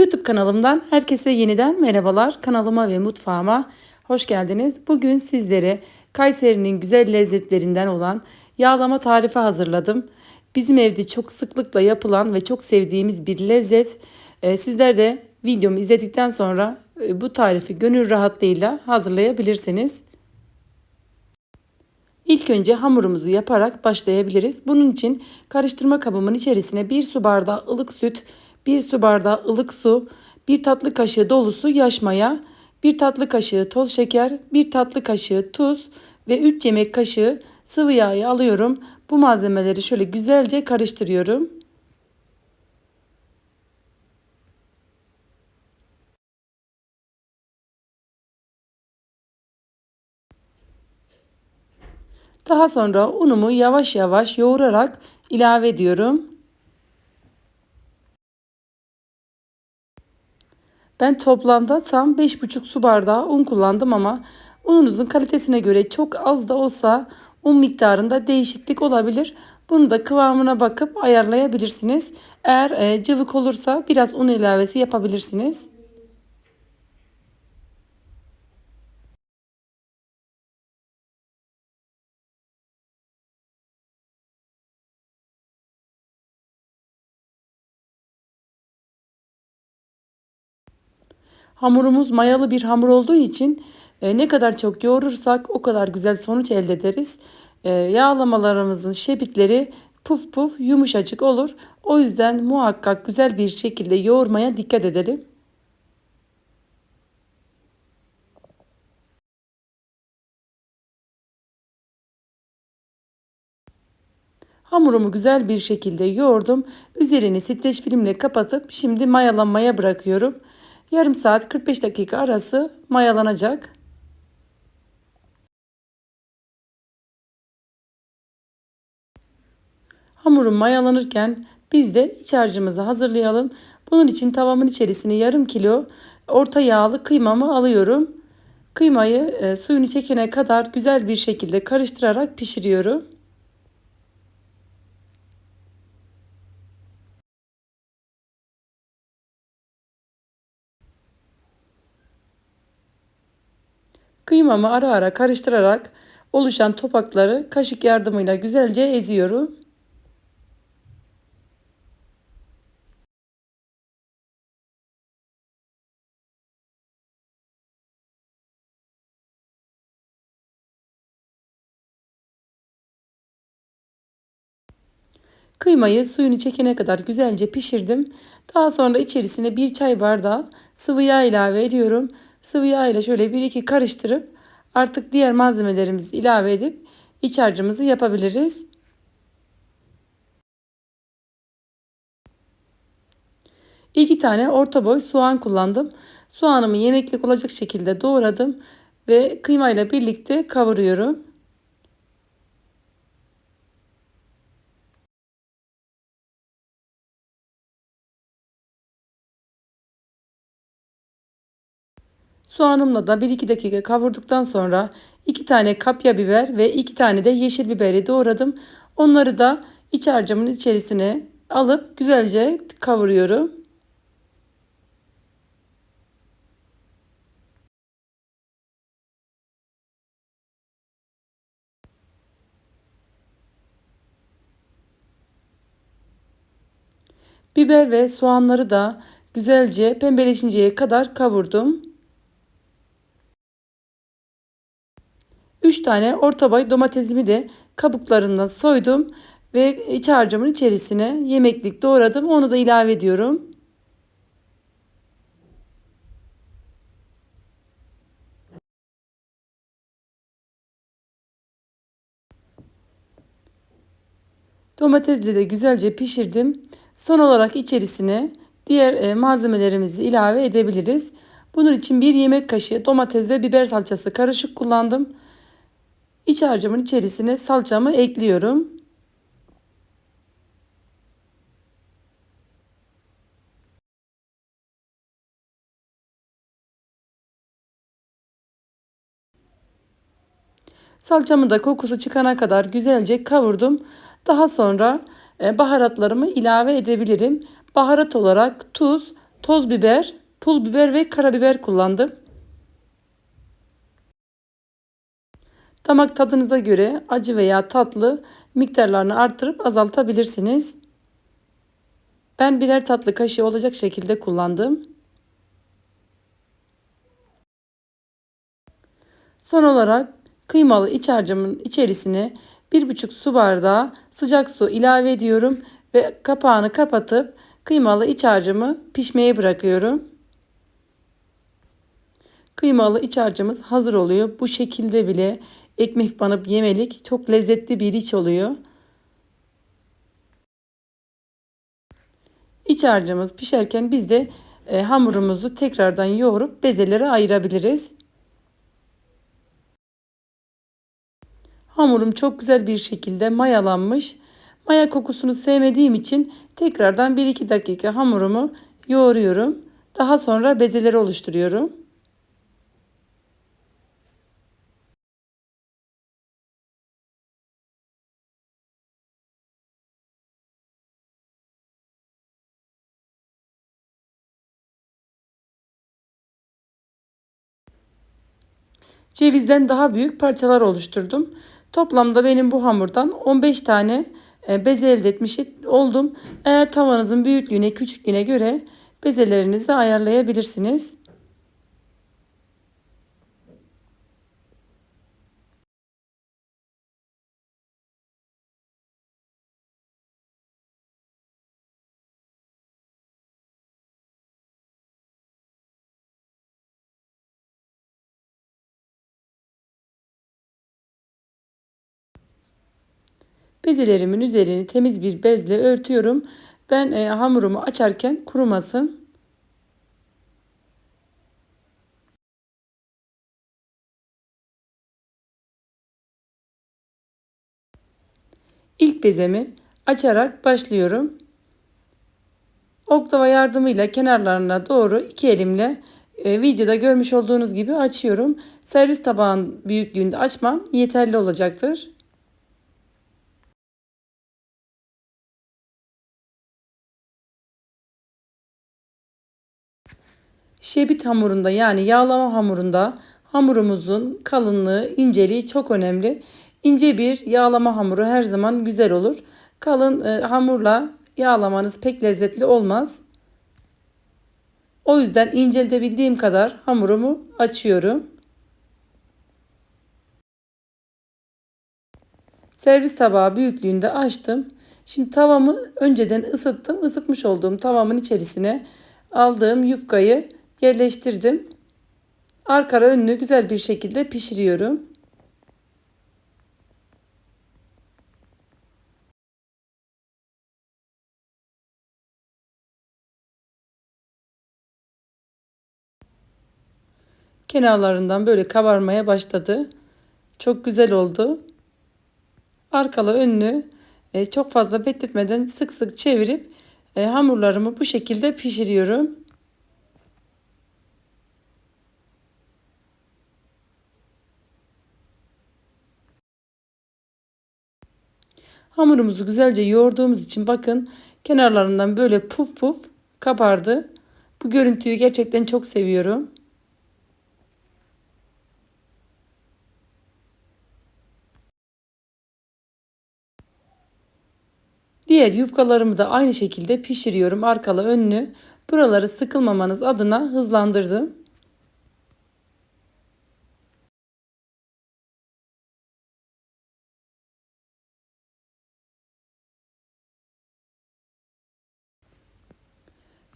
YouTube kanalımdan herkese yeniden merhabalar. Kanalıma ve mutfağıma hoş geldiniz. Bugün sizlere Kayseri'nin güzel lezzetlerinden olan yağlama tarifi hazırladım. Bizim evde çok sıklıkla yapılan ve çok sevdiğimiz bir lezzet. Ee, sizler de videomu izledikten sonra e, bu tarifi gönül rahatlığıyla hazırlayabilirsiniz. İlk önce hamurumuzu yaparak başlayabiliriz. Bunun için karıştırma kabımın içerisine 1 su bardağı ılık süt, 1 su bardağı ılık su, 1 tatlı kaşığı dolusu yaş maya, 1 tatlı kaşığı toz şeker, 1 tatlı kaşığı tuz ve 3 yemek kaşığı sıvı yağı alıyorum. Bu malzemeleri şöyle güzelce karıştırıyorum. Daha sonra unumu yavaş yavaş yoğurarak ilave ediyorum. Ben toplamda tam 5,5 su bardağı un kullandım ama ununuzun kalitesine göre çok az da olsa un miktarında değişiklik olabilir. Bunu da kıvamına bakıp ayarlayabilirsiniz. Eğer e, cıvık olursa biraz un ilavesi yapabilirsiniz. Hamurumuz mayalı bir hamur olduğu için e, ne kadar çok yoğurursak o kadar güzel sonuç elde ederiz. E, yağlamalarımızın şebitleri puf puf yumuşacık olur. O yüzden muhakkak güzel bir şekilde yoğurmaya dikkat edelim. Hamurumu güzel bir şekilde yoğurdum. Üzerini streç filmle kapatıp şimdi mayalanmaya bırakıyorum. Yarım saat 45 dakika arası mayalanacak. Hamurum mayalanırken biz de iç harcımızı hazırlayalım. Bunun için tavamın içerisine yarım kilo orta yağlı kıymamı alıyorum. Kıymayı e, suyunu çekene kadar güzel bir şekilde karıştırarak pişiriyorum. Kıymamı ara ara karıştırarak oluşan topakları kaşık yardımıyla güzelce eziyorum. Kıymayı suyunu çekene kadar güzelce pişirdim. Daha sonra içerisine bir çay bardağı sıvı yağ ilave ediyorum. Sıvı yağ ile şöyle bir iki karıştırıp artık diğer malzemelerimizi ilave edip iç harcımızı yapabiliriz. İki tane orta boy soğan kullandım. Soğanımı yemeklik olacak şekilde doğradım ve kıymayla birlikte kavuruyorum. Soğanımla da 1-2 dakika kavurduktan sonra 2 tane kapya biber ve 2 tane de yeşil biberi doğradım. Onları da iç harcımın içerisine alıp güzelce kavuruyorum. Biber ve soğanları da güzelce pembeleşinceye kadar kavurdum. 3 tane orta boy domatesimi de kabuklarından soydum ve iç harcımın içerisine yemeklik doğradım. Onu da ilave ediyorum. Domatesle de güzelce pişirdim. Son olarak içerisine diğer e, malzemelerimizi ilave edebiliriz. Bunun için bir yemek kaşığı domates ve biber salçası karışık kullandım. İç harcımın içerisine salçamı ekliyorum. Salçamı da kokusu çıkana kadar güzelce kavurdum. Daha sonra e, baharatlarımı ilave edebilirim. Baharat olarak tuz, toz biber, pul biber ve karabiber kullandım. Damak tadınıza göre acı veya tatlı miktarlarını artırıp azaltabilirsiniz. Ben birer tatlı kaşığı olacak şekilde kullandım. Son olarak kıymalı iç harcımın içerisine 1,5 su bardağı sıcak su ilave ediyorum ve kapağını kapatıp kıymalı iç harcımı pişmeye bırakıyorum. Kıymalı iç harcımız hazır oluyor. Bu şekilde bile ekmek banıp yemelik çok lezzetli bir iç oluyor. İç harcımız pişerken biz de e, hamurumuzu tekrardan yoğurup bezelere ayırabiliriz. Hamurum çok güzel bir şekilde mayalanmış. Maya kokusunu sevmediğim için tekrardan 1-2 dakika hamurumu yoğuruyorum. Daha sonra bezeleri oluşturuyorum. Cevizden daha büyük parçalar oluşturdum. Toplamda benim bu hamurdan 15 tane e, beze elde etmiş oldum. Eğer tavanızın büyüklüğüne küçüklüğüne göre bezelerinizi ayarlayabilirsiniz. Bezelerimin üzerini temiz bir bezle örtüyorum. Ben e, hamurumu açarken kurumasın. İlk bezemi açarak başlıyorum. Oklava yardımıyla kenarlarına doğru iki elimle e, videoda görmüş olduğunuz gibi açıyorum. Servis tabağın büyüklüğünde açmam yeterli olacaktır. Şebit hamurunda yani yağlama hamurunda hamurumuzun kalınlığı, inceliği çok önemli. İnce bir yağlama hamuru her zaman güzel olur. Kalın e, hamurla yağlamanız pek lezzetli olmaz. O yüzden inceltebildiğim kadar hamurumu açıyorum. Servis tabağı büyüklüğünde açtım. Şimdi tavamı önceden ısıttım. Isıtmış olduğum tavamın içerisine aldığım yufkayı yerleştirdim. Arkara önlü güzel bir şekilde pişiriyorum. Kenarlarından böyle kabarmaya başladı. Çok güzel oldu. Arkalı önlü e, çok fazla bekletmeden sık sık çevirip e, hamurlarımı bu şekilde pişiriyorum. Hamurumuzu güzelce yoğurduğumuz için bakın kenarlarından böyle puf puf kabardı. Bu görüntüyü gerçekten çok seviyorum. Diğer yufkalarımı da aynı şekilde pişiriyorum. Arkalı önlü. Buraları sıkılmamanız adına hızlandırdım.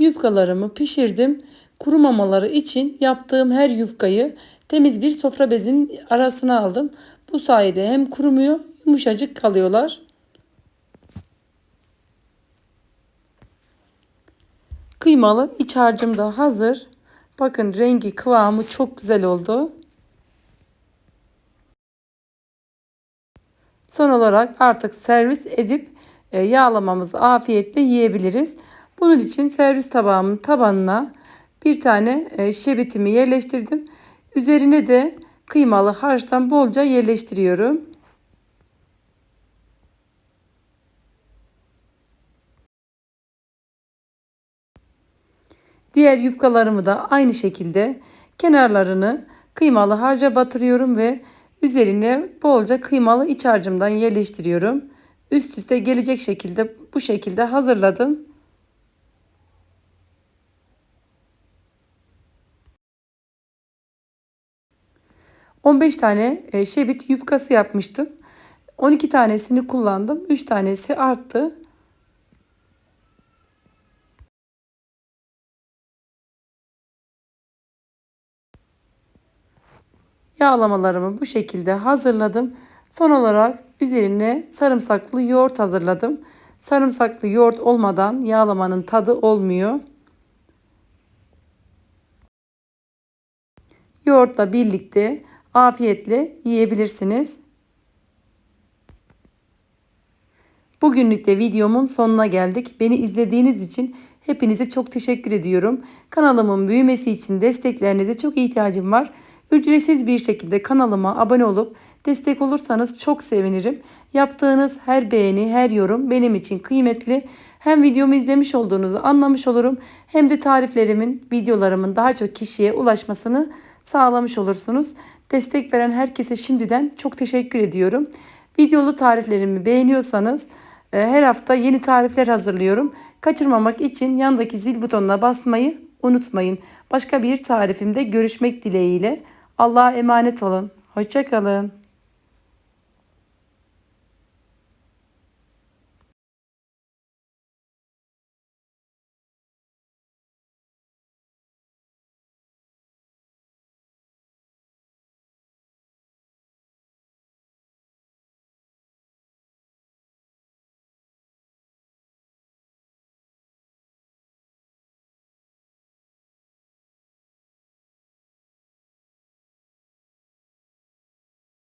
Yufkalarımı pişirdim. Kurumamaları için yaptığım her yufkayı temiz bir sofra bezinin arasına aldım. Bu sayede hem kurumuyor yumuşacık kalıyorlar. Kıymalı iç harcım da hazır. Bakın rengi kıvamı çok güzel oldu. Son olarak artık servis edip e, yağlamamızı afiyetle yiyebiliriz. Bunun için servis tabağımın tabanına bir tane e, şebitimi yerleştirdim. Üzerine de kıymalı harçtan bolca yerleştiriyorum. Diğer yufkalarımı da aynı şekilde kenarlarını kıymalı harca batırıyorum ve üzerine bolca kıymalı iç harcımdan yerleştiriyorum. Üst üste gelecek şekilde bu şekilde hazırladım. ...15 tane e, şebit yufkası yapmıştım. 12 tanesini kullandım. 3 tanesi arttı. Yağlamalarımı bu şekilde hazırladım. Son olarak üzerine sarımsaklı yoğurt hazırladım. Sarımsaklı yoğurt olmadan yağlamanın tadı olmuyor. Yoğurtla birlikte afiyetle yiyebilirsiniz. Bugünlük de videomun sonuna geldik. Beni izlediğiniz için hepinize çok teşekkür ediyorum. Kanalımın büyümesi için desteklerinize çok ihtiyacım var. Ücretsiz bir şekilde kanalıma abone olup destek olursanız çok sevinirim. Yaptığınız her beğeni, her yorum benim için kıymetli. Hem videomu izlemiş olduğunuzu anlamış olurum hem de tariflerimin, videolarımın daha çok kişiye ulaşmasını sağlamış olursunuz. Destek veren herkese şimdiden çok teşekkür ediyorum. Videolu tariflerimi beğeniyorsanız e, her hafta yeni tarifler hazırlıyorum. Kaçırmamak için yandaki zil butonuna basmayı unutmayın. Başka bir tarifimde görüşmek dileğiyle. Allah'a emanet olun. Hoşçakalın.